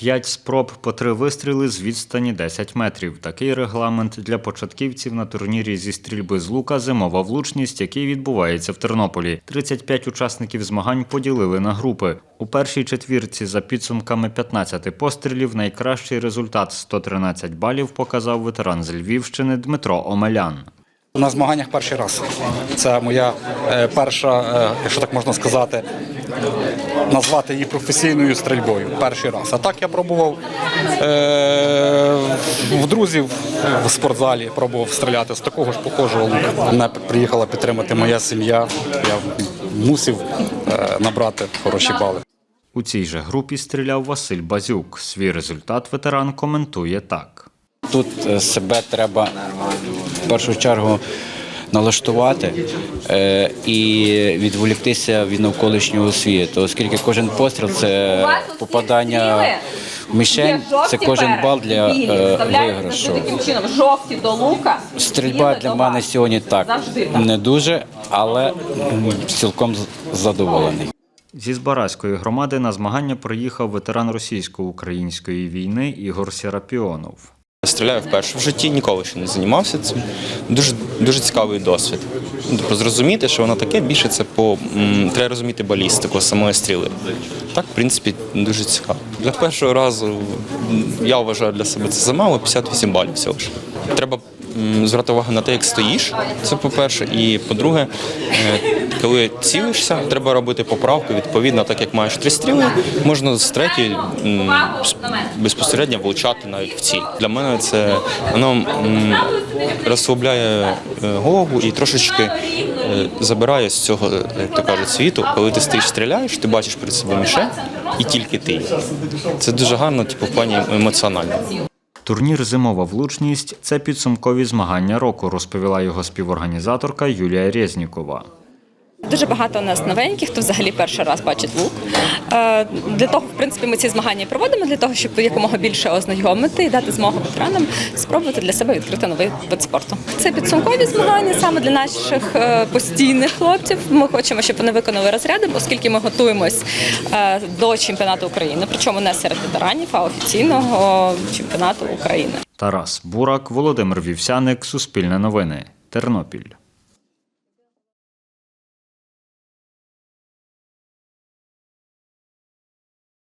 П'ять спроб по три вистріли з відстані 10 метрів. Такий регламент для початківців на турнірі зі стрільби з лука зимова влучність, який відбувається в Тернополі. 35 учасників змагань поділили на групи. У першій четвірці за підсумками 15 пострілів найкращий результат 113 балів показав ветеран з Львівщини Дмитро Омелян. На змаганнях перший раз. Це моя е, перша, е, якщо так можна сказати, назвати її професійною стрільбою. Перший раз. А так я пробував е, в друзів в спортзалі, пробував стріляти з такого ж похожого лука. Мене приїхала підтримати моя сім'я. Я мусив е, набрати хороші бали. У цій же групі стріляв Василь Базюк. Свій результат ветеран коментує так. Тут е, себе треба в першу чергу налаштувати е, і відволіктися від навколишнього світу, оскільки кожен постріл це попадання в мішень, це кожен бал для е, виграшу. Чином, жовті до лука. Стрільба для мене сьогодні так Завжди не дуже, але цілком з- задоволений. Зі Збаразької громади на змагання приїхав ветеран російсько-української війни Ігор Сірапіонов. Стріляю вперше в житті, ніколи ще не займався цим. Дуже дуже цікавий досвід. Тобто зрозуміти, що воно таке, більше це по м, треба розуміти балістику самої стріли. Так, в принципі, дуже цікаво. Для першого разу я вважаю для себе це замало 58 балів всього ж. Треба звертати увагу на те, як стоїш. Це по-перше. І по-друге, е, коли цілишся, треба робити поправки відповідно, так як маєш три стріли, можна з третьої безпосередньо влучати навіть в ціль. Для мене це воно розслабляє е, голову і трошечки е, забирає з цього, як то кажуть, світу. Коли ти стоїш, стріляєш, ти бачиш перед собою мішень і тільки ти. Це дуже гарно, типу, в плані емоціонально. Турнір Зимова влучність це підсумкові змагання року, розповіла його співорганізаторка Юлія Резнікова. Дуже багато у нас новеньких, хто взагалі перший раз бачить лук. Е, Для того, в принципі, ми ці змагання проводимо для того, щоб якомога більше ознайомити і дати змогу ветеранам спробувати для себе відкрити новий вид спорту. Це підсумкові змагання саме для наших е, постійних хлопців. Ми хочемо, щоб вони виконали розряди, оскільки ми готуємось е, до чемпіонату України, причому не серед ветеранів, а офіційного чемпіонату України. Тарас Бурак, Володимир Вівсяник, Суспільне новини, Тернопіль.